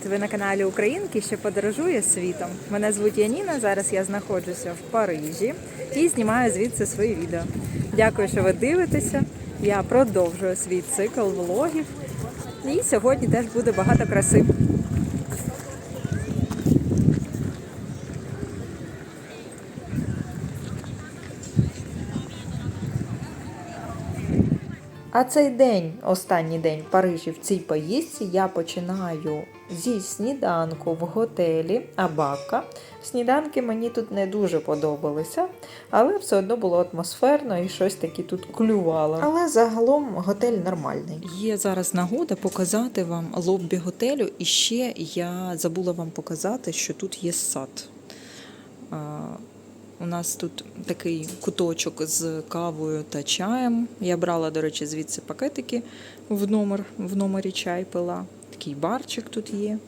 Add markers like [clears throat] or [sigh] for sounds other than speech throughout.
Привіт! Ви на каналі Українки, що подорожує світом. Мене звуть Яніна. Зараз я знаходжуся в Парижі і знімаю звідси свої відео. Дякую, що ви дивитеся. Я продовжую свій цикл влогів. І сьогодні теж буде багато краси. А цей день, останній день в Парижі в цій поїздці, я починаю зі сніданку в готелі Абака. Сніданки мені тут не дуже подобалися, але все одно було атмосферно і щось таке тут клювало. Але загалом готель нормальний. Є зараз нагода показати вам лоббі готелю, і ще я забула вам показати, що тут є сад. У нас тут такий куточок з кавою та чаєм. Я брала, до речі, звідси пакетики в номер, в номері чай пила. Такий барчик тут є.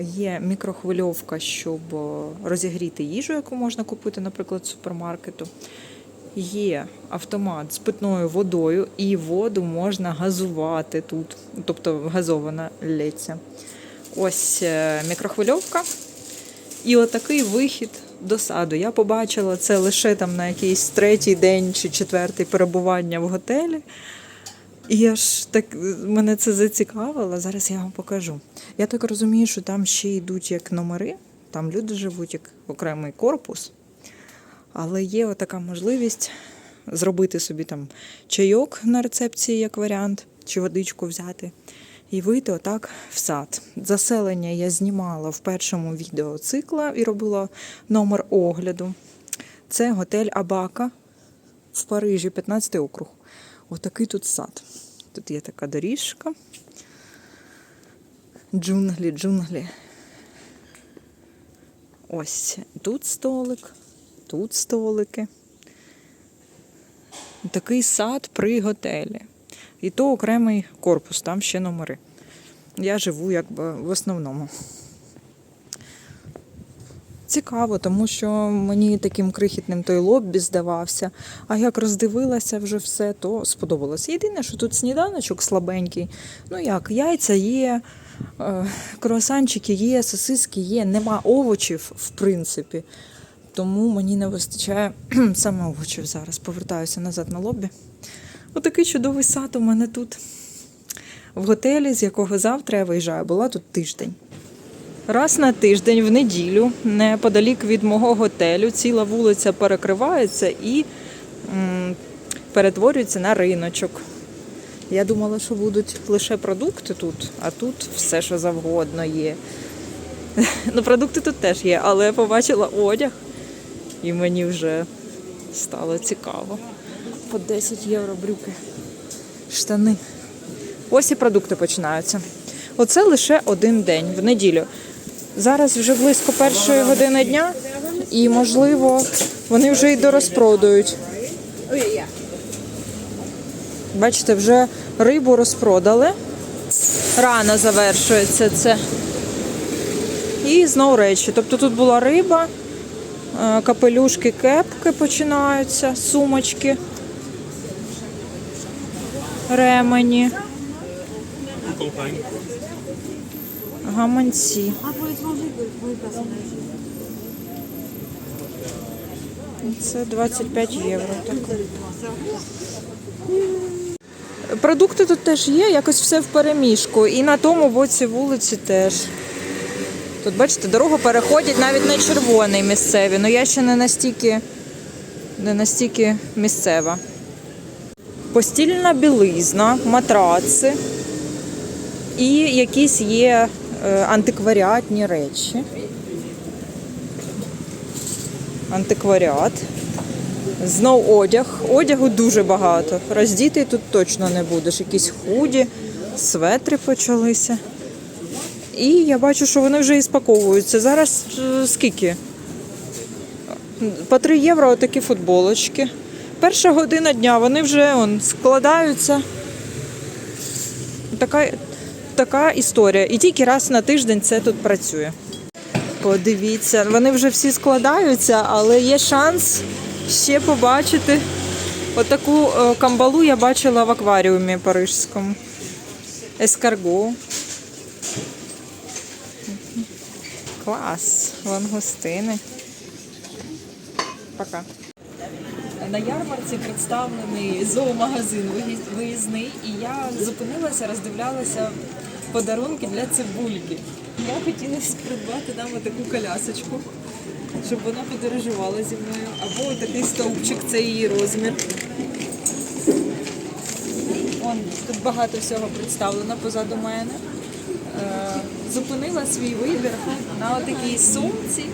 Є мікрохвильовка, щоб е, розігріти їжу, яку можна купити, наприклад, з супермаркету. Є автомат з питною водою, і воду можна газувати тут, тобто газована лється. Ось е, мікрохвильовка. І отакий вихід до саду. Я побачила це лише там на якийсь третій день чи четвертий перебування в готелі. І я ж так мене це зацікавило. Зараз я вам покажу. Я так розумію, що там ще йдуть як номери, там люди живуть як окремий корпус. Але є така можливість зробити собі там чайок на рецепції як варіант, чи водичку взяти. І вийти отак в сад. Заселення я знімала в першому відео цикла і робила номер огляду. Це готель Абака в Парижі, 15 округ. Отакий тут сад. Тут є така доріжка. Джунглі, джунглі. Ось тут столик, тут столики. Такий сад при готелі. І то окремий корпус, там ще номери. Я живу якби в основному. Цікаво, тому що мені таким крихітним той лоббі здавався. А як роздивилася вже все, то сподобалось. Єдине, що тут сніданочок слабенький. Ну як, яйця є, е, круасанчики є, сосиски є, нема овочів, в принципі. Тому мені не вистачає [clears throat] саме овочів зараз. Повертаюся назад на лоббі. Отакий чудовий сад у мене тут. В готелі, з якого завтра я виїжджаю, була тут тиждень. Раз на тиждень, в неділю, неподалік від мого готелю, ціла вулиця перекривається і м, перетворюється на риночок. Я думала, що будуть лише продукти тут, а тут все, що завгодно є. [laughs] Ну, продукти тут теж є, але побачила одяг, і мені вже стало цікаво. По 10 євро брюки, штани. Ось і продукти починаються. Оце лише один день в неділю. Зараз вже близько першої години дня, і, можливо, вони вже й дорозпродають. Бачите, вже рибу розпродали. Рано завершується це. І знову речі. Тобто тут була риба, е, капелюшки, кепки починаються, сумочки, ремені, гаманці. Це 25 євро. Так. Продукти тут теж є, якось все в переміжку. І на тому боці вулиці теж. Тут, бачите, дорогу переходять навіть на червоний місцеві. Ну я ще не настільки, не настільки місцева. Постільна білизна, матраци і якісь є е, антикваріатні речі. Антикваріат. Знов одяг. Одягу дуже багато. Роздітий тут точно не будеш. Якісь худі, светри почалися. І я бачу, що вони вже і спаковуються. Зараз е, скільки? По 3 євро такі футболочки. Перша година дня, вони вже он, складаються. Така, така історія. І тільки раз на тиждень це тут працює. Подивіться, вони вже всі складаються, але є шанс ще побачити. Отаку е, камбалу я бачила в акваріумі парижському. Ескарго. Клас, лангустини. Пока. На ярмарці представлений зоомагазин виїз- виїзний, і я зупинилася, роздивлялася подарунки для цибульки. Я хотіла придбати нам таку колясочку, щоб вона подорожувала зі мною. Або такий стовпчик, це її розмір. Он, тут багато всього представлено позаду мене. Е, зупинила свій вибір на отакій сумці.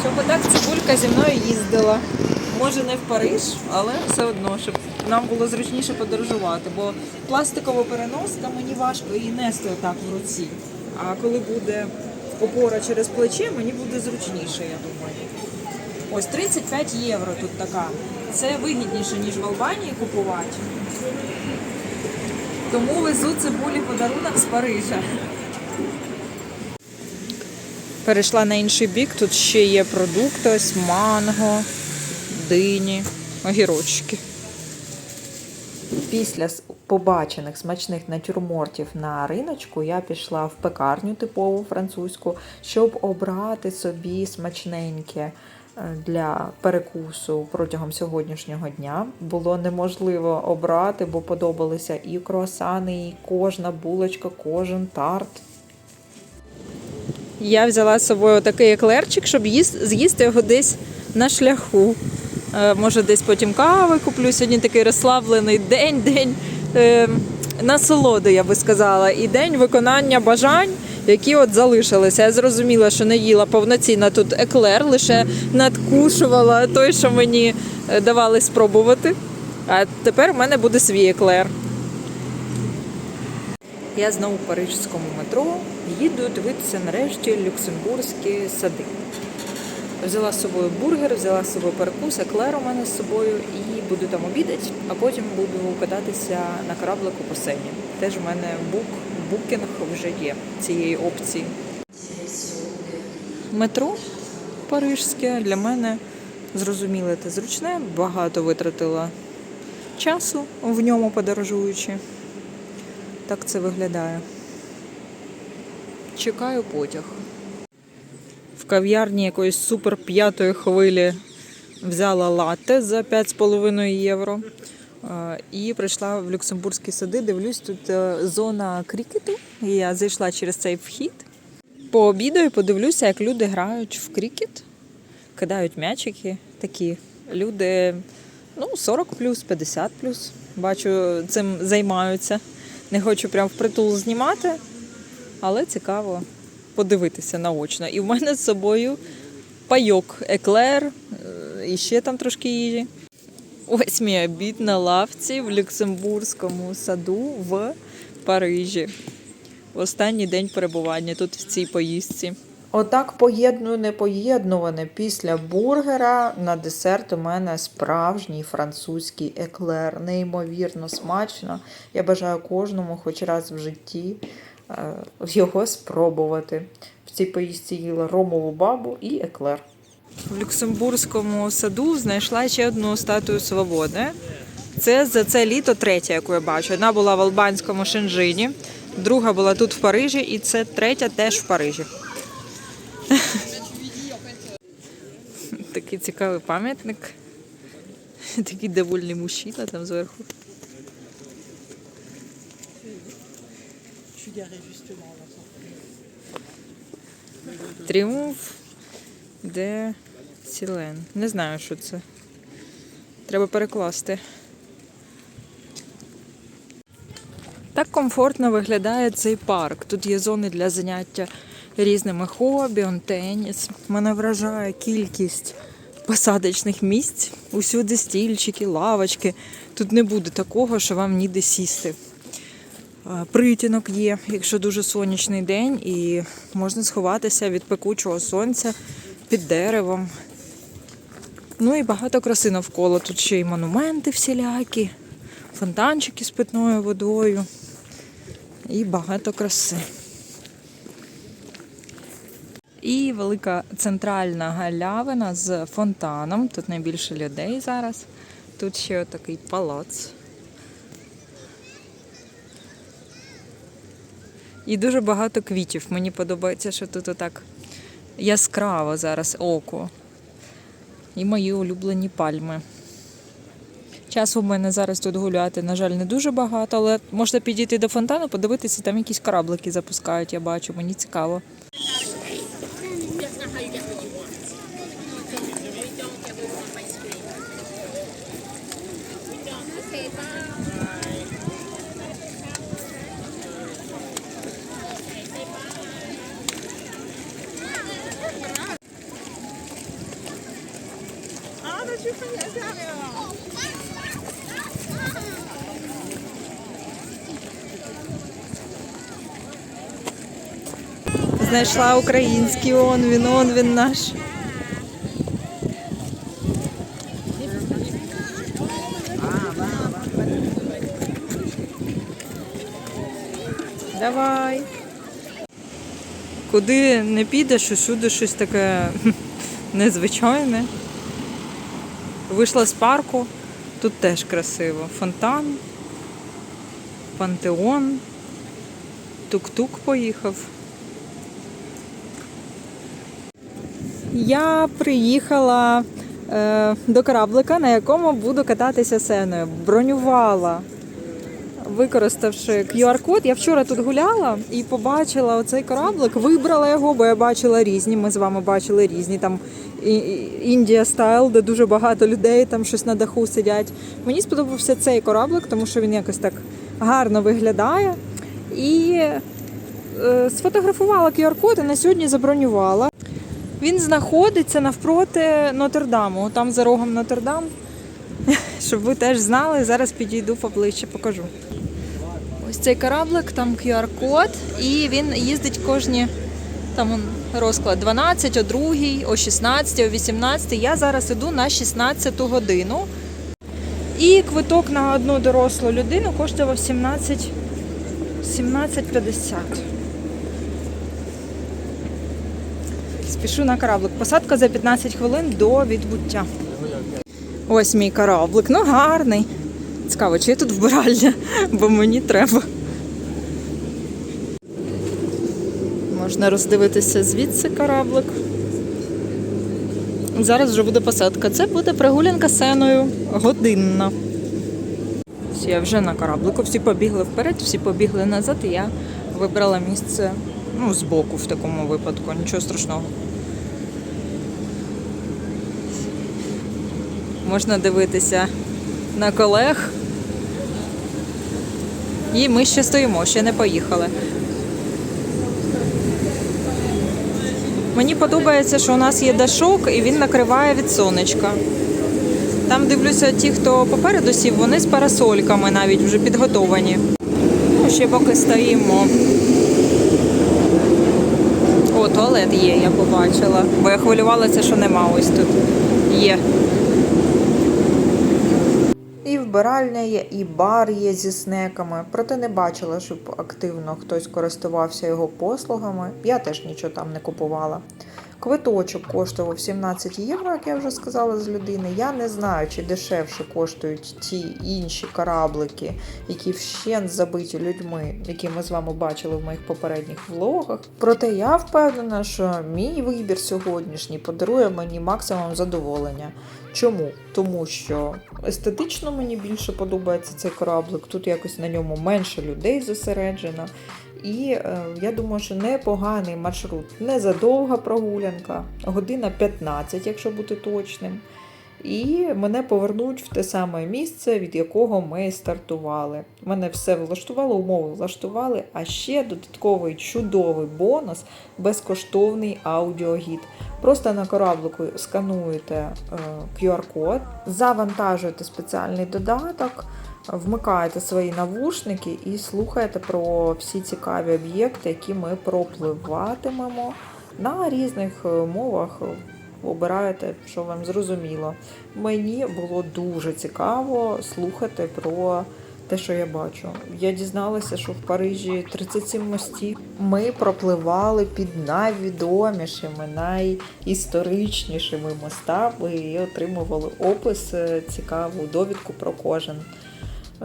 Щоб отак цибулька зі мною їздила. Може не в Париж, але все одно, щоб нам було зручніше подорожувати. Бо пластикова переноска мені важко її нести отак в руці. А коли буде опора через плече, мені буде зручніше, я думаю. Ось 35 євро тут така. Це вигідніше, ніж в Албанії купувати. Тому везу цибулі подарунок з Парижа. Перейшла на інший бік, тут ще є продукти, ось манго, дині, огірочки. Після побачених смачних натюрмортів на риночку я пішла в пекарню типову французьку, щоб обрати собі смачненьке для перекусу протягом сьогоднішнього дня. Було неможливо обрати, бо подобалися і круасани, і кожна булочка, кожен тарт. Я взяла з собою такий еклерчик, щоб з'їсти його десь на шляху. Е, Може, десь потім кави куплю. Сьогодні такий розслаблений день, день е, насолоди, я би сказала, і день виконання бажань, які от залишилися. Я зрозуміла, що не їла повноцінно тут еклер, лише надкушувала той, що мені е, давали спробувати. А тепер у мене буде свій еклер. Я знову в парижському метро їду дивитися нарешті люксембурзькі сади. Взяла з собою бургер, взяла з собою перекус, еклер у мене з собою і буду там обідати, а потім буду кататися на кораблику по сені. Теж в мене бук, букінг вже є цієї опції. Метро парижське для мене зрозуміле та зручне. Багато витратила часу в ньому подорожуючи. Так це виглядає. Чекаю потяг. В кав'ярні якоїсь супер п'ятої хвилі взяла латте за 5,5 євро. Е, І прийшла в Люксембурзькі сади. Дивлюсь, тут е, зона крікету. Я зайшла через цей вхід. Пообідаю, подивлюся, як люди грають в крікет, кидають м'ячики. Такі люди ну, 40 плюс, 50 плюс. Бачу, цим займаються. Не хочу прям впритул знімати, але цікаво подивитися наочно. І в мене з собою пайок, еклер, е, і ще там трошки їжі. Ось мій обід на лавці в Люксембурзькому саду в Парижі. Останній день перебування тут в цій поїздці. Отак поєдную непоєднуване. Після бургера на десерт у мене справжній французький еклер. Неймовірно смачно. Я бажаю кожному хоч раз в житті е, його спробувати. В цій поїздці їла ромову бабу і еклер. В Люксембурзькому саду знайшла ще одну статую свободи. Це за це літо третя, яку я бачу. Одна була в албанському Шенжині, друга була тут в Парижі, і це третя теж в Парижі. [laughs] Такий цікавий пам'ятник. Такий довольний мужчина там зверху. Тріумф де Сілен. Не знаю, що це. Треба перекласти. Так комфортно виглядає цей парк. Тут є зони для заняття різними хобі, он теніс. Мене вражає кількість посадочних місць. Усюди стільчики, лавочки. Тут не буде такого, що вам ніде сісти. Притінок є, якщо дуже сонячний день, і можна сховатися від пекучого сонця під деревом. Ну і багато краси навколо. Тут ще й монументи всілякі, фонтанчики з питною водою. І багато краси. І велика центральна галявина з фонтаном. Тут найбільше людей зараз. Тут ще такий палац. І дуже багато квітів. Мені подобається, що тут отак яскраво зараз око. І мої улюблені пальми. Часу в мене зараз тут гуляти, на жаль, не дуже багато, але можна підійти до фонтану, подивитися, там якісь кораблики запускають, я бачу, мені цікаво. Знайшла український он він, он він наш. Давай. Куди не підеш, усюди щось таке [laughs] незвичайне. Вийшла з парку, тут теж красиво. Фонтан, пантеон, тук-тук поїхав. Я приїхала е, до кораблика, на якому буду кататися сеною. Бронювала, використавши QR-код. Я вчора тут гуляла і побачила оцей кораблик, вибрала його, бо я бачила різні. Ми з вами бачили різні. Там Індія стайл, де дуже багато людей, там щось на даху сидять. Мені сподобався цей кораблик, тому що він якось так гарно виглядає. І е, сфотографувала QR-код і на сьогодні забронювала. Він знаходиться навпроти Нотр-Даму, там за рогом Нотр-Дам. [laughs] Щоб ви теж знали, зараз підійду поближче, покажу. Ось цей кораблик, там QR-код, і він їздить кожні там розклад 12, о 2, о 16, о 18. Я зараз іду на 16 годину. І квиток на одну дорослу людину коштував 17 17,50. Спішу на кораблик. Посадка за 15 хвилин до відбуття. Ось мій кораблик. Ну гарний. Цікаво, чи є тут вбиральня, бо мені треба. Можна роздивитися звідси кораблик. Зараз вже буде посадка. Це буде прогулянка сеною годинна. Я вже на кораблику, всі побігли вперед, всі побігли назад, і я вибрала місце ну, збоку в такому випадку, нічого страшного. Можна дивитися на колег. І ми ще стоїмо, ще не поїхали. Мені подобається, що у нас є дашок і він накриває від сонечка. Там дивлюся, ті, хто попереду сів, вони з парасольками навіть вже підготовані. Ну, ще поки стоїмо. О, туалет є, я побачила. Бо я хвилювалася, що нема ось тут. Є. Вбиральня є, і бар є зі снеками. Проте не бачила, щоб активно хтось користувався його послугами. Я теж нічого там не купувала. Квиточок коштував 17 євро, як я вже сказала з людини. Я не знаю, чи дешевше коштують ті інші кораблики, які вщент забиті людьми, які ми з вами бачили в моїх попередніх влогах. Проте я впевнена, що мій вибір сьогоднішній подарує мені максимум задоволення. Чому? Тому що естетично мені більше подобається цей кораблик. Тут якось на ньому менше людей зосереджено. І е, я думаю, що непоганий маршрут, не задовга прогулянка, година 15, якщо бути точним. І мене повернуть в те саме місце, від якого ми стартували. Мене все влаштувало, умови влаштували, а ще додатковий чудовий бонус безкоштовний аудіогід. Просто на кораблику скануєте е, QR-код, завантажуєте спеціальний додаток, вмикаєте свої навушники і слухаєте про всі цікаві об'єкти, які ми пропливатимемо на різних е, мовах. Обираєте, що вам зрозуміло. Мені було дуже цікаво слухати про те, що я бачу. Я дізналася, що в Парижі 37 мостів. Ми пропливали під найвідомішими, найісторичнішими мостами і отримували опис, е, цікаву довідку про кожен.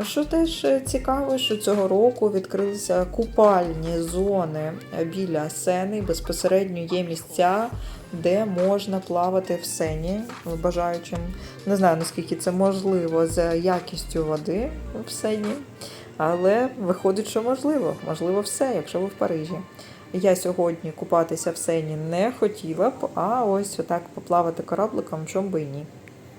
Що теж е, цікаво, що цього року відкрилися купальні зони е, біля сени. Безпосередньо є місця, де можна плавати в сені, бажаючим. Не знаю наскільки це можливо з якістю води в сені, але виходить, що можливо. Можливо, все, якщо ви в Парижі. Я сьогодні купатися в сені не хотіла б, а ось отак поплавати корабликом, чом би і ні.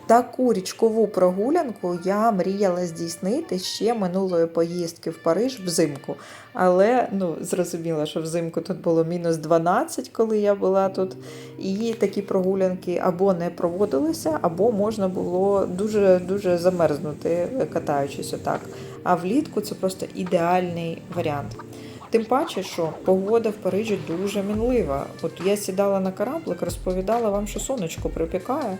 Таку річкову прогулянку я мріяла здійснити ще минулої поїздки в Париж взимку. Але ну, зрозуміло, що взимку тут було мінус 12, коли я була тут. І такі прогулянки або не проводилися, або можна було дуже дуже замерзнути, катаючись отак. А влітку це просто ідеальний варіант. Тим паче, що погода в Парижі дуже мінлива. От я сідала на кораблик, розповідала вам, що сонечко припікає.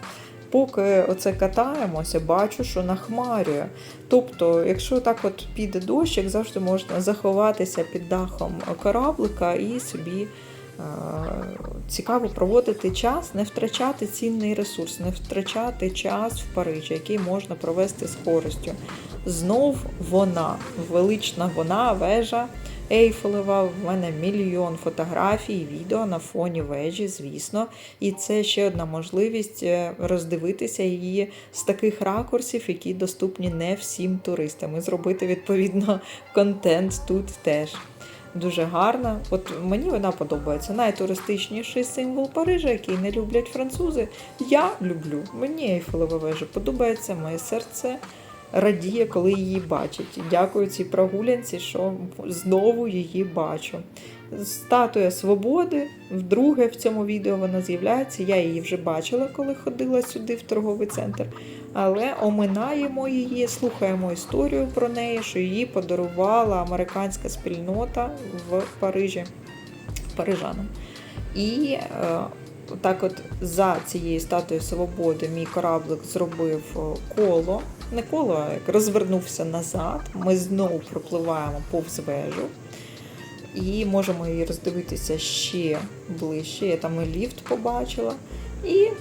Поки оце катаємося, бачу, що нахмарює. Тобто, якщо так от піде дощ, як завжди можна заховатися під дахом кораблика і собі е, цікаво проводити час, не втрачати цінний ресурс, не втрачати час в Парижі, який можна провести з користю. Знов вона, велична вона, вежа. Ейфелева, в мене мільйон фотографій, і відео на фоні вежі, звісно. І це ще одна можливість е, роздивитися її з таких ракурсів, які доступні не всім туристам, і зробити відповідно [laughs] контент тут теж. Дуже гарна. От мені вона подобається. Найтуристичніший символ Парижа, який не люблять французи. Я люблю. Мені Ейфелева вежа подобається, моє серце радіє, коли її бачить. Дякую цій прогулянці, що знову її бачу. Статуя свободи, вдруге в цьому відео вона з'являється. Я її вже бачила, коли ходила сюди в торговий центр. Але оминаємо її, слухаємо історію про неї, що її подарувала американська спільнота в Парижі парижанам. І е, так от за цією статуєю свободи мій кораблик зробив е, коло. Як розвернувся назад. Ми знову пропливаємо повз вежу. І можемо її роздивитися ще ближче. Я там і ліфт побачила. І е,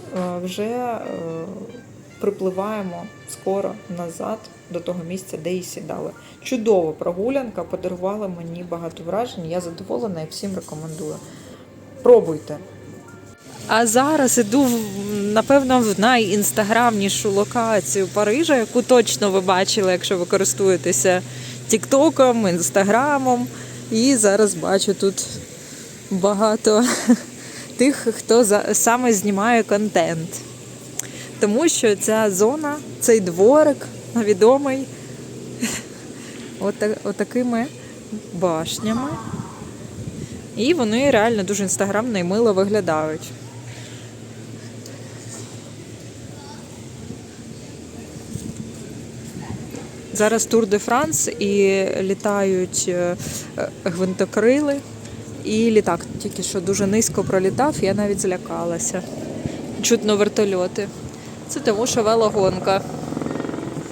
вже е, припливаємо скоро назад до того місця, де і сідали. Чудова прогулянка, подарувала мені багато вражень. Я задоволена і всім рекомендую. Пробуйте. А зараз іду напевно в найінстаграмнішу локацію Парижа, яку точно ви бачили, якщо ви користуєтеся Тіктоком, Інстаграмом. І зараз бачу тут багато [laughs] тих, хто саме знімає контент. Тому що ця зона, цей дворик відомий [laughs] отакими башнями. І вони реально дуже інстаграмно і мило виглядають. Зараз Тур де Франс і літають е, гвинтокрили. І літак тільки що дуже низько пролітав, я навіть злякалася. Чутно вертольоти. Це тому, що велогонка.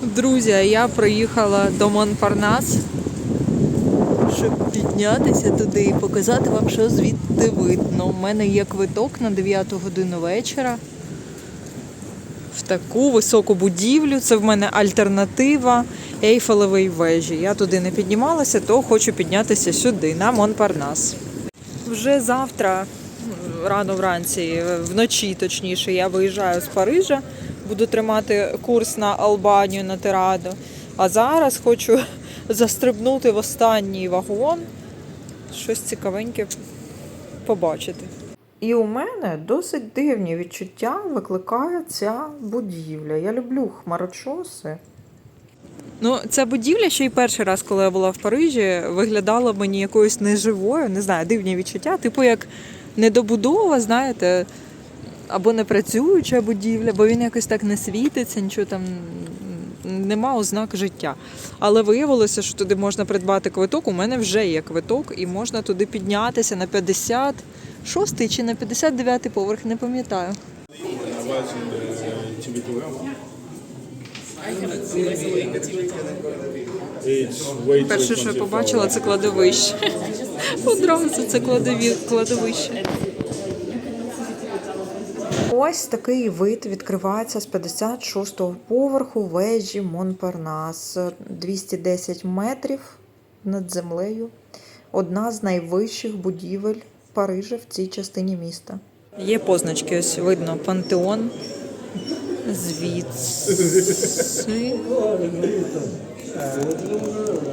Друзі, я приїхала до Монпарнас, щоб піднятися туди і показати вам, що звідти видно. У мене є квиток на 9 годину вечора. В таку високу будівлю. Це в мене альтернатива Ейфелевої вежі. Я туди не піднімалася, то хочу піднятися сюди, на Монпарнас. Вже завтра, рано вранці, вночі точніше, я виїжджаю з Парижа, буду тримати курс на Албанію на Тираду. А зараз хочу [laughs] застрибнути в останній вагон, щось цікавеньке побачити. І у мене досить дивні відчуття викликає ця будівля. Я люблю хмарочоси. Ну, ця будівля ще й перший раз, коли я була в Парижі, виглядала мені якоюсь неживою, не знаю, дивні відчуття, типу як недобудова, знаєте, або непрацююча будівля, бо він якось так не світиться, нічого там нема ознак життя. Але виявилося, що туди можна придбати квиток. У мене вже є квиток, і можна туди піднятися на 56 чи на 59 поверх, не пам'ятаю. Перше, що я побачила, це кладовище. Одразу це кладові, кладовище. Ось такий вид відкривається з 56-го поверху вежі Монпарнас. 210 метрів над землею. Одна з найвищих будівель Парижа в цій частині міста. Є позначки, ось видно пантеон. Звідси.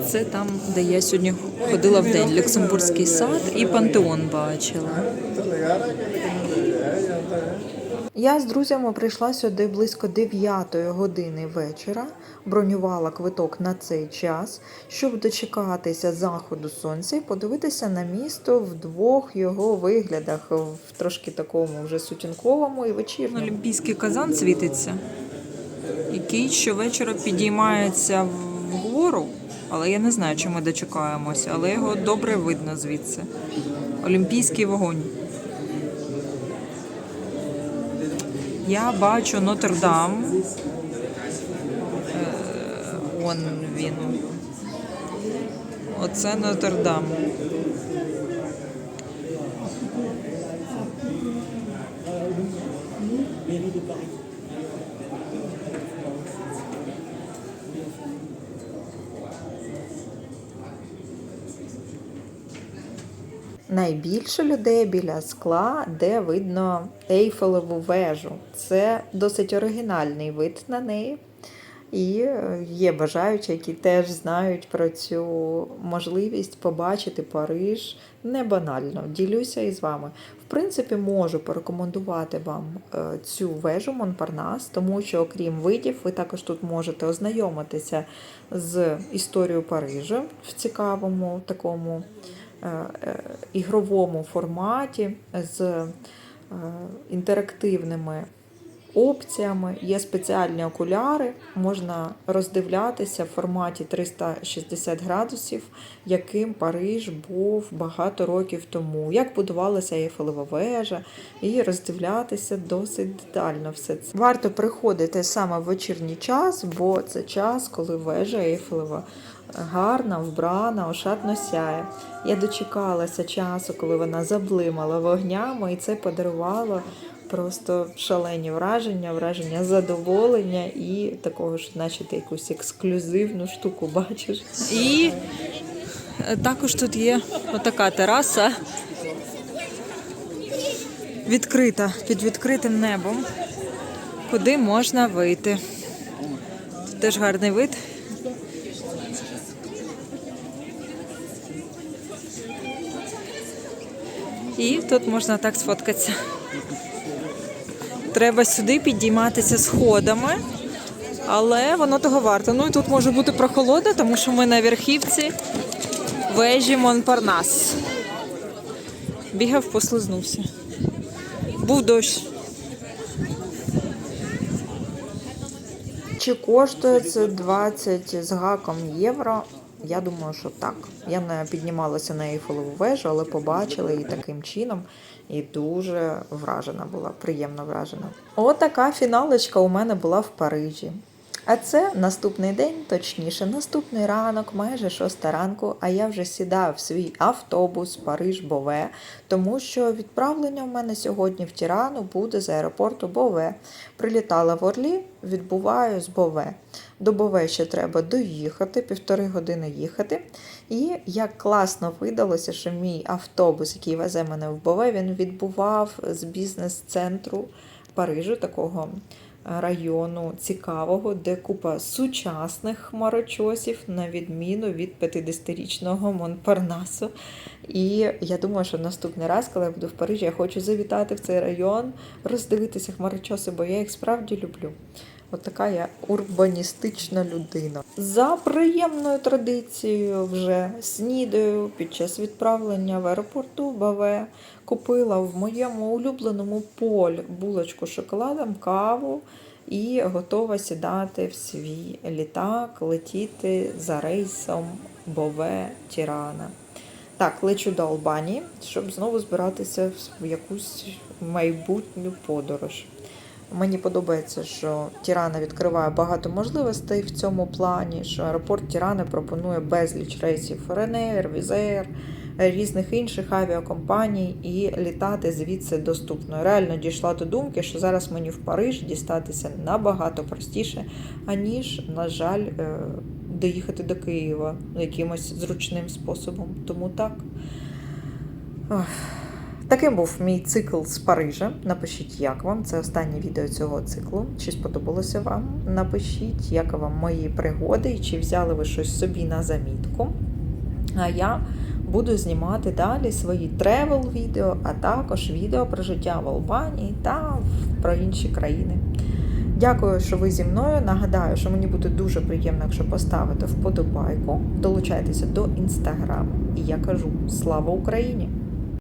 Це там, де я сьогодні ходила в день. Люксембурзький сад і пантеон бачила. Я з друзями прийшла сюди близько 9 години вечора, бронювала квиток на цей час, щоб дочекатися заходу сонця і подивитися на місто в двох його виглядах, в трошки такому вже сутінковому і вечірньому. Олімпійський казан світиться, який щовечора підіймається вгору. Але я не знаю, чи ми дочекаємося, але його добре видно звідси. Олімпійський вогонь. Я бачу Нотр-Дам. Е, Он він. Оце Нотр-Дам. Найбільше людей біля скла, де видно Ейфелеву вежу. Це досить оригінальний вид на неї. І е, є бажаючі, які теж знають про цю можливість побачити Париж не банально. Ділюся із вами. В принципі, можу порекомендувати вам е, цю вежу Монпарнас, тому що, окрім видів, ви також тут можете ознайомитися з історією Парижа в цікавому такому ігровому форматі з е, інтерактивними опціями. Є спеціальні окуляри, можна роздивлятися в форматі 360 градусів, яким Париж був багато років тому, як будувалася Ейфелева вежа, і роздивлятися досить детально все це. Варто приходити саме в вечірній час, бо це час, коли вежа Ейфелева гарна, вбрана, ошатно сяє. Я дочекалася часу, коли вона заблимала вогнями, і це подарувало просто шалені враження, враження задоволення і такого ж, наче ти якусь ексклюзивну штуку бачиш. І е, також тут є отака тераса. Відкрита під відкритим небом, куди можна вийти. Тут теж гарний вид. І тут можна так сфоткатися. Треба сюди підійматися сходами, але воно того варто. Ну і тут може бути прохолода, тому що ми на верхівці вежі Монпарнас. Бігав, послизнувся. Був дощ. Чи коштує це 20 з гаком євро? Я думаю, що так. Я не піднімалася на Ейфелеву вежу, але побачила її таким чином і дуже вражена була, приємно вражена. Отака фіналочка у мене була в Парижі. А це наступний день, точніше, наступний ранок, майже шоста ранку, а я вже сідаю в свій автобус Париж-Бове, тому що відправлення в мене сьогодні в Тірану буде з аеропорту Бове. Прилітала в Орлі, відбуваю з Бове. До Бове ще треба доїхати, півтори години їхати. І як класно видалося, що мій автобус, який везе мене в Бове, він відбував з бізнес-центру Парижу, такого району цікавого, де купа сучасних хмарочосів, на відміну від 50-річного Монпарнасу. І я думаю, що наступний раз, коли я буду в Парижі, я хочу завітати в цей район, роздивитися хмарочоси, бо я їх справді люблю. От така я урбаністична людина. За приємною традицією вже снідаю під час відправлення в аеропорту Баве. Купила в моєму улюбленому поль булочку шоколадом, каву і готова сідати в свій літак, летіти за рейсом Бове Тірана. Так, лечу до Албанії, щоб знову збиратися в якусь майбутню подорож. Мені подобається, що Тірана відкриває багато можливостей в цьому плані, що аеропорт Тірани пропонує безліч рейсів Ryanair, Wizz різних інших авіакомпаній, і літати звідси доступно. Реально дійшла до думки, що зараз мені в Париж дістатися набагато простіше, аніж, на жаль, е, доїхати до Києва якимось зручним способом. Тому так. Ох. Таким був мій цикл з Парижа. Напишіть, як вам. Це останнє відео цього циклу. Чи сподобалося вам? Напишіть, як вам мої пригоди, і чи взяли ви щось собі на замітку. А я буду знімати далі свої тревел відео, а також відео про життя в Албанії та про інші країни. Дякую, що ви зі мною. Нагадаю, що мені буде дуже приємно, якщо поставите вподобайку, долучайтеся до інстаграму. І я кажу: слава Україні!